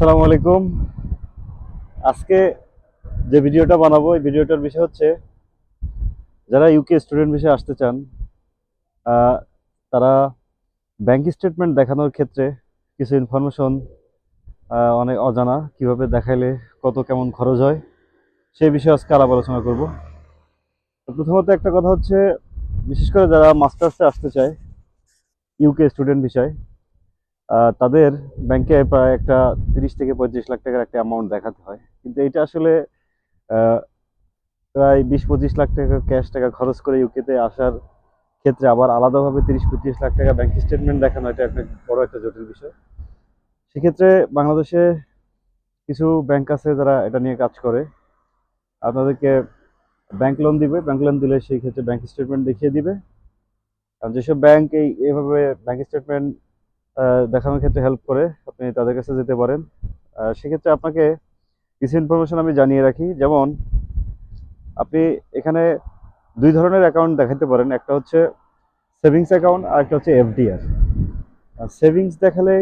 আসসালামু আলাইকুম। আজকে যে ভিডিওটা বানাবো, এই ভিডিওটার বিষয় হচ্ছে, যারা ইউকে স্টুডেন্ট বিষয়ে আসতে চান তারা ব্যাংক স্টেটমেন্ট দেখানোর ক্ষেত্রে কিছু ইনফরমেশন অনেক অজানা, কীভাবে দেখাইলে কত কেমন খরচ হয় সেই বিষয়ে আজকে আলাপ আলোচনা করব। প্রথমত একটা কথা হচ্ছে, বিশেষ করে যারা মাস্টার্সে আসতে চায় ইউকে স্টুডেন্ট বিষয় তাদের ব্যাংকে প্রায় একটা তিরিশ থেকে পঁয়ত্রিশ লাখ টাকার একটা অ্যামাউন্ট দেখাতে হয়। কিন্তু এটা আসলে প্রায় বিশ পঁচিশ লাখ টাকা ক্যাশ টাকা খরচ করে ইউকেতে আসার ক্ষেত্রে আবার আলাদাভাবে তিরিশ পঁয়ত্রিশ লাখ টাকা ব্যাংক স্টেটমেন্ট দেখানো, এটা একটা বড় একটা জটিল বিষয়। সেক্ষেত্রে বাংলাদেশে কিছু ব্যাংক আছে যারা এটা নিয়ে কাজ করে। আপনাদেরকে ব্যাংক লোন দিবে ব্যাংক লোন দিলে সেই ক্ষেত্রে ব্যাংক স্টেটমেন্ট দেখিয়ে দিবে। আর যেসব ব্যাংক এই এইভাবে ব্যাংক স্টেটমেন্ট দেখানোর ক্ষেত্রে হেল্প করে আপনি তাদের কাছে যেতে পারেন। সেক্ষেত্রে আপনাকে কিছু ইনফরমেশন আমি জানিয়ে রাখি। যেমন, আপনি এখানে দুই ধরনের অ্যাকাউন্ট দেখাতে পারেন। একটা হচ্ছে সেভিংস অ্যাকাউন্ট আর একটা হচ্ছে এফডিআর সেভিংস দেখালে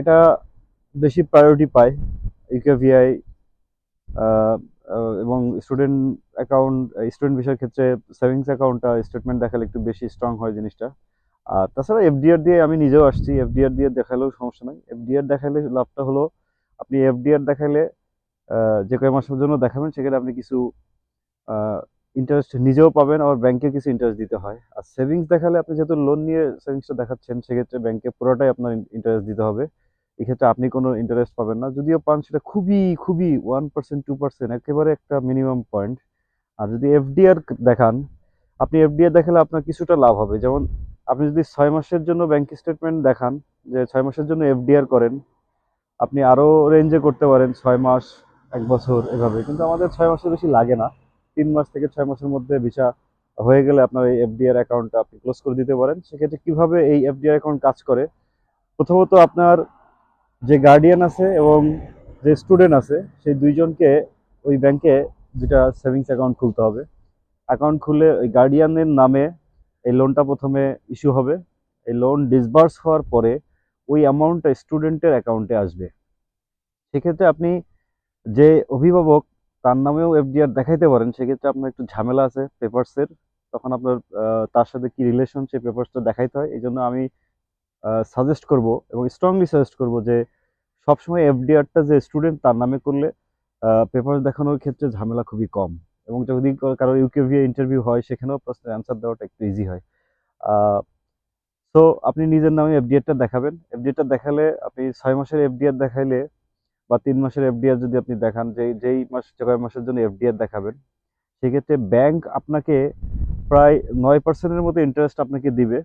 এটা বেশি প্রায়োরিটি পায় ইউকেভিআই এবং স্টুডেন্ট অ্যাকাউন্ট স্টুডেন্ট বিষয়ের ক্ষেত্রে সেভিংস অ্যাকাউন্টটা স্টেটমেন্ট দেখালে একটু বেশি স্ট্রং হয় জিনিসটা। আর তাছাড়া এফডিআর দিয়ে আমি নিজেও আসছি। এফডিআর দিয়ে দেখালেও সমস্যা নাই। এফডিআর দেখালে লাভটা হলো, আপনি এফডিআর দেখালে যে কয় মাসের জন্য দেখাবেন, সেখানে আপনি কিছু ইন্টারেস্ট নিজেও পাবেন আবার ব্যাংকে কিছু ইন্টারেস্ট দিতে হয়। আর সেভিংস দেখালে আপনি যেহেতু লোন নিয়ে সেভিংসটা দেখাচ্ছেন, সেক্ষেত্রে ব্যাংকে পুরোটাই আপনার ইন্টারেস্ট দিতে হবে। এক্ষেত্রে আপনি কোনো ইন্টারেস্ট পাবেন না। যদিও পান, সেটা খুবই খুবই ওয়ান পার্সেন্ট টু পার্সেন্ট একেবারে একটা মিনিমাম পয়েন্ট আর যদি এফডিআর দেখান, আপনি এফডিআর দেখালে আপনার কিছুটা লাভ হবে। যেমন আপনি যদি ছয় মাসের জন্য ব্যাংক স্টেটমেন্ট দেখান যে ছয় মাসের জন্য এফডিআর করেন, আপনি আরও রেঞ্জে করতে পারেন ছয় মাস, এক বছর এভাবে। কিন্তু আমাদের ছয় মাসের বেশি লাগে না। তিন মাস থেকে ছয় মাসের মধ্যে ভিসা হয়ে গেলে আপনার এই এফডিআর অ্যাকাউন্টটা আপনি ক্লোজ করে দিতে পারেন। সেক্ষেত্রে কীভাবে এই এফডিআর অ্যাকাউন্ট কাজ করে? প্রথমত আপনার যে গার্ডিয়ান আছে এবং যে স্টুডেন্ট আছে, সেই দুইজনকে ওই ব্যাংকে দুটা সেভিংস অ্যাকাউন্ট খুলতে হবে। অ্যাকাউন্ট খুলে ওই গার্ডিয়ানের নামে এই লোনটা প্রথমে ইস্যু হবে। এই লোন ডিসবার্স হওয়ার পরে ওই অ্যামাউন্টটা স্টুডেন্টের অ্যাকাউন্টে আসবে। সেক্ষেত্রে আপনি যে অভিভাবক, তার নামেও এফডিআর দেখাইতে পারেন। সেক্ষেত্রে আপনার একটু ঝামেলা আছে পেপারসের তখন আপনার তার সাথে কি রিলেশন সেই পেপারসটা দেখাইতে হয়। এই জন্য আমি সাজেস্ট করব এবং স্ট্রংলি সাজেস্ট করব যে, সবসময় এফডিআরটা যে স্টুডেন্ট তার নামে করলে পেপার দেখানোর ক্ষেত্রে ঝামেলা খুবই কম। এবং যদি কারও ইউকেভিএ ইন্টারভিউ হয়, সেখানেও প্রশ্নের অ্যান্সার দেওয়াটা একটু ইজি হয়। সো আপনি নিজের নামে এফডিআরটা দেখাবেন। এফডিআরটা দেখালে আপনি ছয় মাসের এফডিআর দেখাইলে বা তিন মাসের এফডিআর যদি আপনি দেখান যে যেই মাস ছয় মাসের জন্য এফডিআর দেখাবেন, সেক্ষেত্রে ব্যাংক আপনাকে প্রায় নয় পার্সেন্টের মতো ইন্টারেস্ট আপনাকে দিবে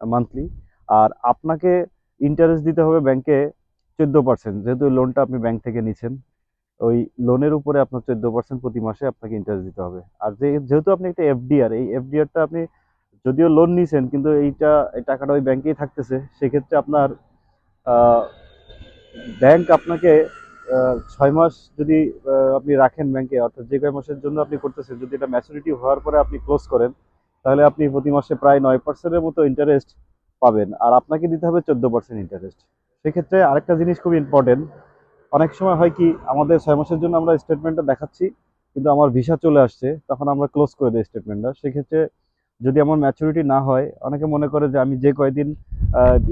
মান্থলি আর আপনাকে ইন্টারেস্ট দিতে হবে ব্যাংকে চোদ্দ পার্সেন্ট যেহেতু লোনটা আপনি ব্যাংক থেকে নিছেন। ওই লোনের উপরে আপনার চোদ্দ পার্সেন্ট প্রতি মাসে আপনাকে ইন্টারেস্ট দিতে হবে। আর যেহেতু আপনি একটা এফডিআর এই এফডিআরটা আপনি যদিও লোন নিয়েছেন কিন্তু এইটা, এই টাকাটা ওই ব্যাংকেই থাকতেছে, সেক্ষেত্রে আপনার ব্যাংক আপনাকে ছয় মাস যদি আপনি রাখেন ব্যাংকে অর্থাৎ যে কয় মাসের জন্য আপনি করতেছেন, যদি এটা ম্যাচুরিটি হওয়ার পরে আপনি ক্লোজ করেন, তাহলে আপনি প্রতি মাসে প্রায় নয় পার্সেন্টের মতো ইন্টারেস্ট পাবেন। আর আপনাকে দিতে হবে চোদ্দ পার্সেন্ট ইন্টারেস্ট সেক্ষেত্রে আরেকটা জিনিস খুব ইম্পর্টেন্ট অনেক সময় হয় কি, আমাদের ছয় মাসের জন্য আমরা স্টেটমেন্টটা দেখাচ্ছি, কিন্তু আমার ভিসা চলে আসছে, তখন আমরা ক্লোজ করে দিই স্টেটমেন্টটা সেক্ষেত্রে যদি আমার ম্যাচুরিটি না হয়, অনেকে মনে করে যে আমি যে কয়দিন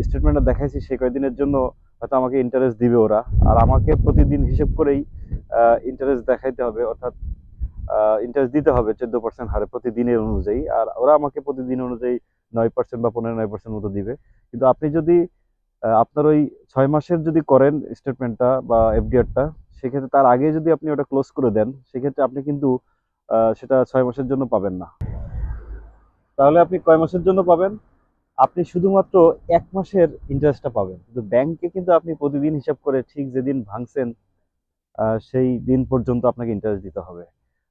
স্টেটমেন্টটা দেখাইছি, সেই কয়দিনের জন্য হয়তো আমাকে ইন্টারেস্ট দিবে ওরা। আর আমাকে প্রতিদিন হিসেব করেই ইন্টারেস্ট দেখাইতে হবে, অর্থাৎ ইন্টারেস্ট দিতে হবে চোদ্দ পার্সেন্ট হারে প্রতিদিনের অনুযায়ী। আর ওরা আমাকে প্রতিদিন অনুযায়ী নয় পার্সেন্ট বা পনেরো, নয় পার্সেন্ট মতো দিবে। কিন্তু আপনি যদি আপনার ওই ছয় মাসের যদি করেন স্টেটমেন্টটা বা এফডিআরটা সেক্ষেত্রে তার আগে যদি আপনি ওটা ক্লোজ করে দেন, সেক্ষেত্রে আপনি কিন্তু সেটা ছয় মাসের জন্য পাবেন না। তাহলে আপনি কয় মাসের জন্য পাবেন? আপনি শুধুমাত্র এক মাসের ইন্টারেস্টটা পাবেন। কিন্তু ব্যাংকে কিন্তু আপনি প্রতিদিন হিসাব করে ঠিক যেদিন ভাঙছেন সেই দিন পর্যন্ত আপনাকে ইন্টারেস্ট দিতে হবে।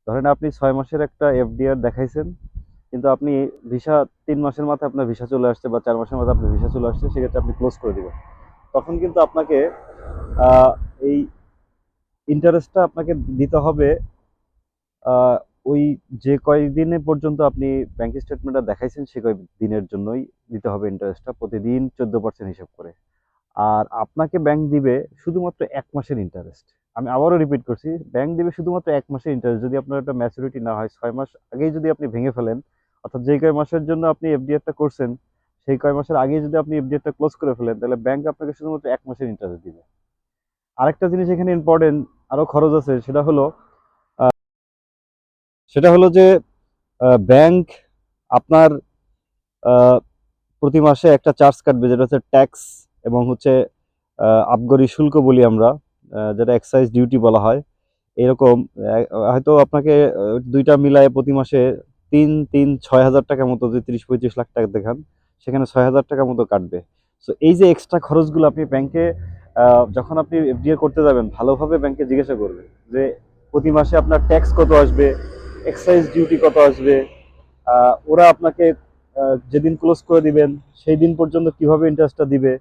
ধরেন আপনি ছয় মাসের একটা এফডিআর দেখাইছেন কিন্তু আপনি ভিসা তিন মাসের মাথায় আপনার ভিসা চলে আসছে বা চার মাসের মাথায় আপনার ভিসা চলে আসছে, সেক্ষেত্রে আপনি ক্লোজ করে দেবেন। তখন কিন্তু আপনাকে এই ইন্টারেস্টটা আপনাকে দিতে হবে ওই যে কয়দিনে পর্যন্ত আপনি ব্যাংক স্টেটমেন্টটা দেখাইছেন, সে কয় দিনের জন্যই দিতে হবে ইন্টারেস্টটা প্রতিদিন চোদ্দ পার্সেন্ট হিসাব করে। আর আপনাকে ব্যাংক দিবে শুধুমাত্র এক মাসের ইন্টারেস্ট আমি আবারও রিপিট করছি ব্যাংক দিবে শুধুমাত্র এক মাসের ইন্টারেস্ট যদি আপনার একটা ম্যাচুরিটি না হয়, ছয় মাস আগেই যদি আপনি ভেঙে ফেলেন অর্থাৎ যেই কয় মাসের জন্য আপনি এফডিআরটা করছেন, সেই কয় মাসের আগেই যদি আপনি এফডিআরটা ক্লোজ করে ফেলেন, তাহলে ব্যাংক আপনাকে শুধুমাত্র এক মাসের ইন্টারেস্ট দিবে। আরেকটা জিনিস এখানে ইম্পর্টেন্ট আরও খরচ আছে, সেটা হলো সেটা হলো যে ব্যাংক আপনার প্রতি মাসে একটা চার্জ কাটবে, যেটা হচ্ছে ট্যাক্স এবং হচ্ছে আবগারি শুল্ক বলি আমরা যেটা এক্সাইজ ডিউটি বলা হয়। এরকম হয়তো আপনাকে দুইটা মিলায় প্রতি মাসে তিন তিন, ছয় হাজার টাকার মতো যদি তিরিশ, পঁয়ত্রিশ লাখ টাকা দেখান, সেখানে ছয় হাজার টাকার মতো কাটবে। সো এই যে এক্সট্রা খরচগুলো আপনি ব্যাংকে যখন আপনি এফডিএ করতে যাবেন, ভালোভাবে ব্যাংকে জিজ্ঞাসা করবেন যে প্রতি মাসে আপনার ট্যাক্স কত আসবে এক্সাইজ ডিউটি কত আসবে ওরা আপনাকে যেদিন ক্লোজ করে দিবেন, সেই দিন পর্যন্ত কীভাবে ইন্টারেস্টটা দিবে,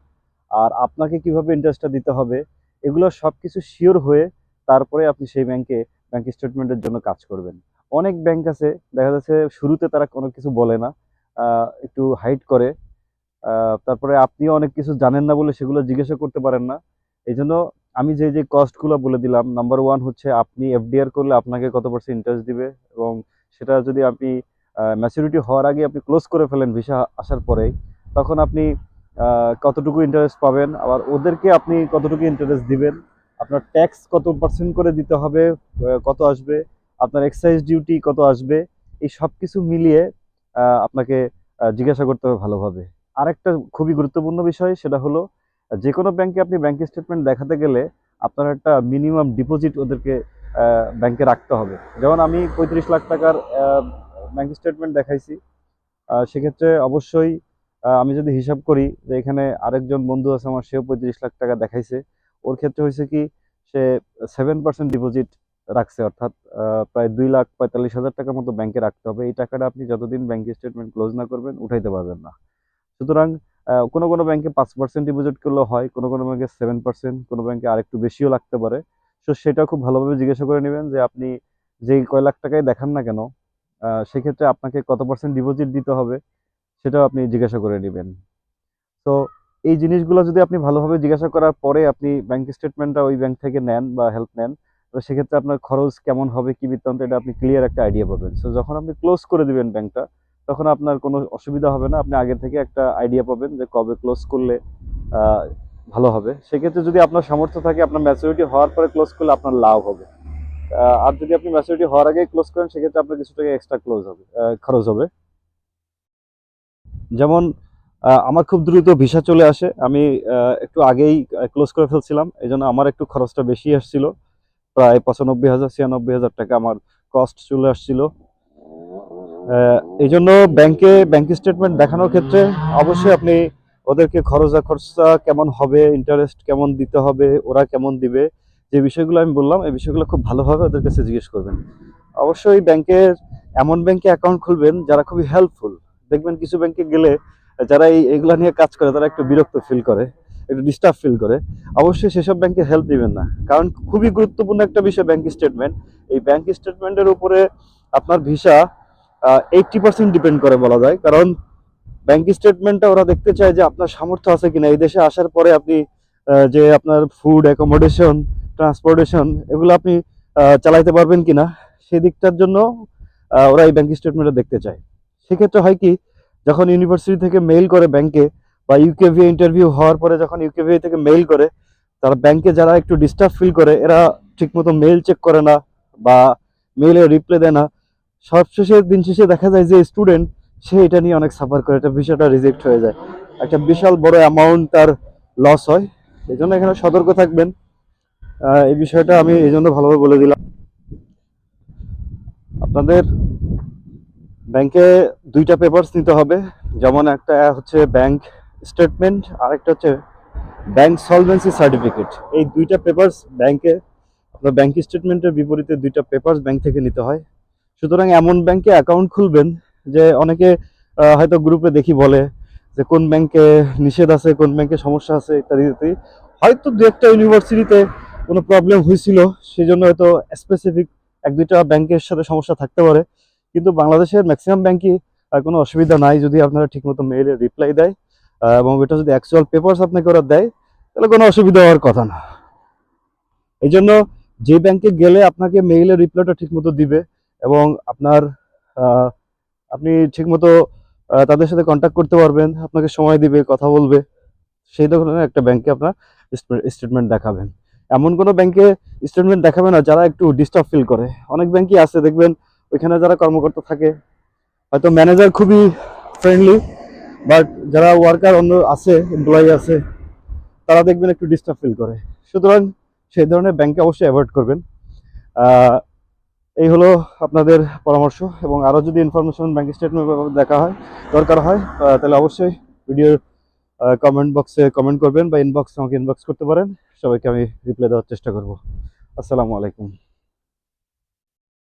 আর আপনাকে কীভাবে ইন্টারেস্টটা দিতে হবে, এগুলো সব কিছু শিওর হয়ে তারপরে আপনি সেই ব্যাংকে ব্যাংক স্টেটমেন্টের জন্য কাজ করবেন। অনেক ব্যাংক আছে, দেখা যাচ্ছে শুরুতে তারা কোনো কিছু বলে না একটু হাইট করে তারপরে আপনিও অনেক কিছু জানেন না বলে সেগুলো জিজ্ঞাসা করতে পারেন না। এই জন্য আমি যে যে কস্টগুলো বলে দিলাম নাম্বার ওয়ান হচ্ছে আপনি এফডিআর করলে আপনাকে কত পার্সেন্ট ইন্টারেস্ট দিবে এবং সেটা যদি আপনি ম্যাচুরিটি হওয়ার আগে আপনি ক্লোজ করে ফেলেন ভিসা আসার পরেই, তখন আপনি কতটুকু ইন্টারেস্ট পাবেন, আবার ওদেরকে আপনি কতটুকু ইন্টারেস্ট দিবেন, আপনার ট্যাক্স কত পার্সেন্ট করে দিতে হবে কত আসবে আপনার এক্সাইজ ডিউটি কত আসবে, এই সব কিছু মিলিয়ে আপনাকে জিজ্ঞাসা করতে হবে ভালোভাবে। আরেকটা খুবই গুরুত্বপূর্ণ বিষয়, সেটা হলো যে কোনো ব্যাংকে আপনি ব্যাংক স্টেটমেন্ট দেখাতে গেলে আপনার একটা মিনিমাম ডিপোজিট ওদেরকে ব্যাংকে রাখতে হবে। যেমন আমি পঁয়ত্রিশ লাখ টাকার ব্যাংক স্টেটমেন্ট দেখাইছি সেক্ষেত্রে অবশ্যই আমি যদি হিসাব করি যে এখানে আরেকজন বন্ধু আছে আমার, সেও পঁয়ত্রিশ লাখ টাকা দেখাইছে। ওর ক্ষেত্রে হয়েছে কি, সে সেভেন পার্সেন্ট ডিপোজিট রাখছে, অর্থাৎ প্রায় দুই লাখ পঁয়তাল্লিশ হাজার টাকার মতো ব্যাংকে রাখতে হবে। এই টাকাটা আপনি যতদিন ব্যাংক স্টেটমেন্ট ক্লোজ না করবেন, উঠাইতে পারবেন না। সুতরাং কোনো কোনো ব্যাংকে পাঁচ পার্সেন্ট ডিপোজিট করলেও হয়, কোনো কোনো ব্যাংকে সেভেন পার্সেন্ট কোনো ব্যাংকে আরেকটু বেশিও লাগতে পারে। সো সেটা খুব ভালোভাবে জিজ্ঞাসা করে নেবেন যে, আপনি যেই কয় লাখ টাকায় দেখান না কেন সেক্ষেত্রে আপনাকে কত পার্সেন্ট ডিপোজিট দিতে হবে, সেটাও আপনি জিজ্ঞাসা করে নেবেন। তো এই জিনিসগুলো যদি আপনি ভালোভাবে জিজ্ঞাসা করার পরে আপনি ব্যাংক স্টেটমেন্টটা ওই ব্যাংক থেকে নেন বা হেল্প নেন তো সেক্ষেত্রে আপনার খরচ কেমন হবে, কি বৃত্তান্ত, এটা আপনি ক্লিয়ার একটা আইডিয়া পাবেন। সো যখন আপনি ক্লোজ করে দিবেন ব্যাংকটা তখন আপনার কোনো অসুবিধা হবে না। আপনি আগে থেকে একটা আইডিয়া পাবেন যে কবে ক্লোজ করলে ভালো হবে। সেক্ষেত্রে যদি আপনার সামর্থ্য থাকে, আপনার ম্যাচুরিটি হওয়ার পরে ক্লোজ করলে আপনার লাভ হবে। আর যদি আপনি ম্যাচুরিটি হওয়ার আগে ক্লোজ করেন, সেক্ষেত্রে আপনার কিছু টাকা এক্সট্রা ক্লোজ হবে খরচ হবে। যেমন আমার খুব দ্রুত ভিসা চলে আসে। আমি একটু আগেই ক্লোজ করে ফেলছিলাম। এই জন্য আমার একটু খরচটা বেশি আসছিল। প্রায় পঁচানব্বই হাজার, ছিয়ানব্বই হাজার টাকা আমার কস্ট চলে আসছিল। এই জন্য ব্যাংকে ব্যাংক স্টেটমেন্ট দেখানোর ক্ষেত্রে অবশ্যই আপনি ওদেরকে খরচা খরচা কেমন হবে ইন্টারেস্ট কেমন দিতে হবে, ওরা কেমন দিবে, যে বিষয়গুলো আমি বললাম, এই বিষয়গুলো খুব ভালোভাবে ওদের কাছে জিজ্ঞেস করবেন। অবশ্যই ব্যাংকের এমন ব্যাংকে অ্যাকাউন্ট খুলবেন যারা খুবই হেল্পফুল দেখবেন কিছু ব্যাংকে গেলে যারা এই, এগুলা নিয়ে কাজ করে, তারা একটু বিরক্ত ফিল করে। একটু ডিস্টার্ব ফিল করে, অবশ্যই সেসব ব্যাংকে হেল্প দিবেন না। কারণ খুবই গুরুত্বপূর্ণ একটা বিষয় ব্যাংক স্টেটমেন্ট এই ব্যাংক স্টেটমেন্টের উপরে আপনার ভিসা এইটটি পার্সেন্ট ডিপেন্ড করে বলা যায়। কারণ ব্যাংক স্টেটমেন্টটা ওরা দেখতে চায় যে আপনার সামর্থ্য আছে কিনা। এই দেশে আসার পরে আপনি যে আপনার ফুড অ্যাকোমোডেশন ট্রান্সপোর্টেশন এগুলো আপনি চালাইতে পারবেন কিনা সেই দিকটার জন্য ওরা এই ব্যাংক স্টেটমেন্টটা দেখতে চায়। সেক্ষেত্রে হয় কি, যখন ইউনিভার্সিটি থেকে মেইল করে ব্যাংকে বা ইউকেভিএ ইন্টারভিউ হওয়ার পরে যখন ইউকেভিএ থেকে মেইল করে, তারা ব্যাংকে যারা একটু ডিস্টার্ব ফিল করে, এরা ঠিকমতো মেইল চেক করে না বা মেইলে রিপ্লাই দেয় না। সবশেষে দিন শেষে দেখা যায় যে স্টুডেন্ট সে এটা নিয়ে অনেক সাফার করে। এটা বিষয়টা রিজেক্ট হয়ে যায়। একটা বিশাল বড় অ্যামাউন্ট তার লস হয়। এই জন্য এখানে সতর্ক থাকবেন। এই বিষয়টা আমি এই জন্য ভালোভাবে বলে দিলাম। আপনাদের ব্যাংকে দুইটা পেপারস নিতে হবে। যেমন একটা হচ্ছে ব্যাংক স্টেটমেন্ট আর একটা হচ্ছে ব্যাংক সলভেন্সি সার্টিফিকেট এই দুইটা পেপারস ব্যাংকে আপনার ব্যাংক স্টেটমেন্টের বিপরীতে দুইটা পেপারস ব্যাংক থেকে নিতে হয়। সুতরাং এমন ব্যাংকে অ্যাকাউন্ট খুলবেন যে অনেকে হয়তো গ্রুপে দেখি বলে যে কোন ব্যাংকে নিষেধ আছে, কোন ব্যাংকে সমস্যা আছে ইত্যাদি ইত্যাদি। হয়তো দু একটা ইউনিভার্সিটিতে কোনো প্রবলেম হয়েছিল সেই জন্য হয়তো স্পেসিফিক এক দুইটা ব্যাংকের সাথে সমস্যা থাকতে পারে। কিন্তু বাংলাদেশের ম্যাক্সিমাম ব্যাংকই কোনো অসুবিধা নাই, যদি আপনারা ঠিকমতো মেইলে রিপ্লাই দেয়। এবং এটা যদি অ্যাকচুয়াল পেপারস আপনাকে ওরা দেয়, তাহলে কোনো অসুবিধা হওয়ার কথা না। এই জন্য যে ব্যাংকে গেলে আপনাকে মেইলের রিপ্লাইটা ঠিকমতো দিবে এবং আপনার আপনি ঠিকমতো তাদের সাথে কন্ট্যাক্ট করতে পারবেন, আপনাকে সময় দিবে, কথা বলবে। সেই ধরনের একটা ব্যাংকে আপনার স্টেটমেন্ট দেখাবেন। এমন কোনো ব্যাংকে স্টেটমেন্ট দেখাবে না যারা একটু ডিস্টার্ব ফিল করে। অনেক ব্যাংকই আছে, দেখবেন, ওইখানে যারা কর্মকর্তা থাকে, হয়তো ম্যানেজার খুবই ফ্রেন্ডলি বাট যারা ওয়ার্কার অন্য আছে এমপ্লয়ি আছে, তারা দেখবেন একটু ডিস্টার্ব ফিল করে। সুতরাং সেই ধরনের ব্যাংকে অবশ্যই অ্যাভয়েড করবেন। এই হলো আপনাদের পরামর্শ এবং আরও যদি ইনফরমেশন ব্যাংক স্টেটমেন্ট দেখা হয়, দরকার হয় তাহলে অবশ্যই ভিডিওর কমেন্ট বক্সে কমেন্ট করবেন বা ইনবক্স আমাকে ইনবক্স করতে পারেন। সবাইকে আমি রিপ্লাই দেওয়ার চেষ্টা করব। আসসালামু আলাইকুম।